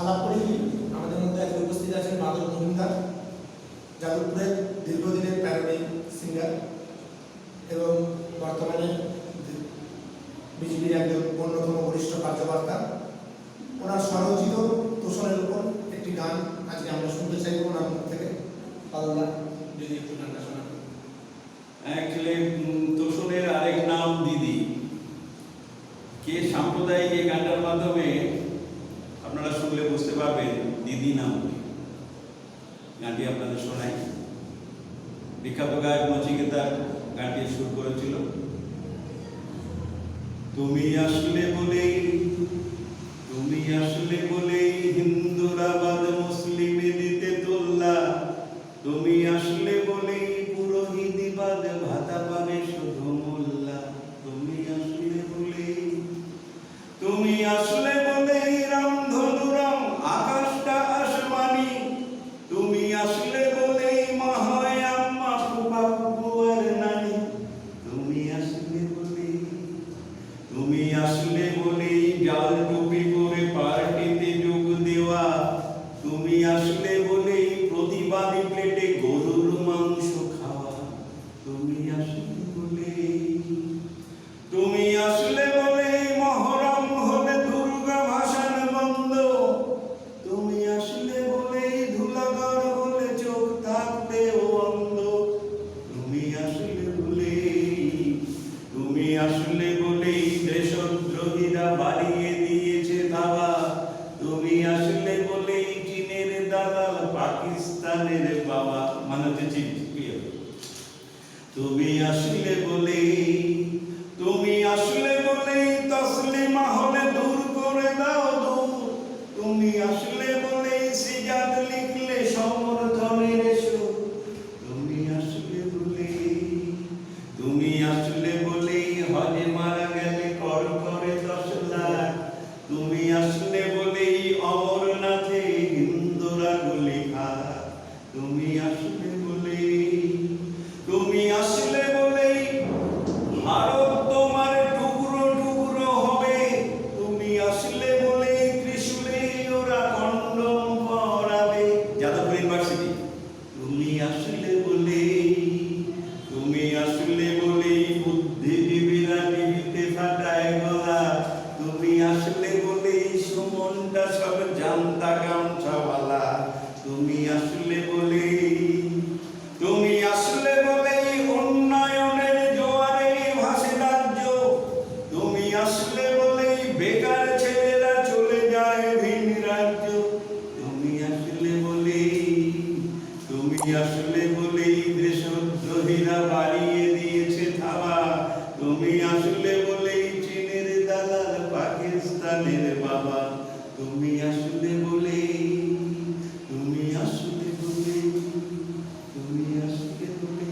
আলাপ করি আমাদের মধ্যে আজকে উপস্থিত আছেন মাদক মজুমদার, যাদবপুরের দীর্ঘদিনের প্যারোডি সিঙ্গার এবং বর্তমানে বিজেপির একজন অন্যতম বরিষ্ঠ কার্যকর্তা। ওনার স্বরচিত তোষণের উপর একটি গান আজকে আমরা শুনতে চাইব ওনার মুখ থেকে। পাল্লা যদি একটু গানটা শোনান। অ্যাকচুয়ালি তোষণের আরেক নাম দিদি। কে সাম্প্রদায়িক এই গানটার মাধ্যমে আপনারা শুনলে বুঝতে পারবেন, দিদি নাম। গানটি আপনাদের শোনাই। বিখ্যাত গায়ক নচিকেতার গানটি সুর করেছিল। তুমি আসলে বলেই তুমি আসলে বলেই হিন্দুরা বাদ মুসলিমে দিতে তোল্লা। তুমি আসলে বলেই পুরোহিতি বাদ ভাতা পাবে শুধু মোল্লা। তুমি আসলে বলেই তুমি আসলে বলেই রামধনুরাম আকাশটা আসমানি তুমি আসলে বলেই মা হয় আম্মা ফুপা ফুপুয়ার নানি তুমি আসলে বলেই তুমি আসলে জাল টুপি পরে পার্টিতে যোগ দেওয়া। তুমি আসলে বলেই প্রতিবাদী পাকিস্তানের বাবা মানে চীন প্রিয়। তুমি আসলে বলেই তুমি আসলে বলেই তসলিমা হলে দূর করে দাও দূর তুমি আসলে বলেই সিজাদ লিখলে সমর্থনের সুর তুমি আসলে বলেই তুমি আসলে তুমি আসলে বলেই পাকিস্তানের বাবা তুমি আসলে বলে তুমি আসলে বলে তুমি আসলে বলে।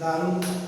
দারুণ।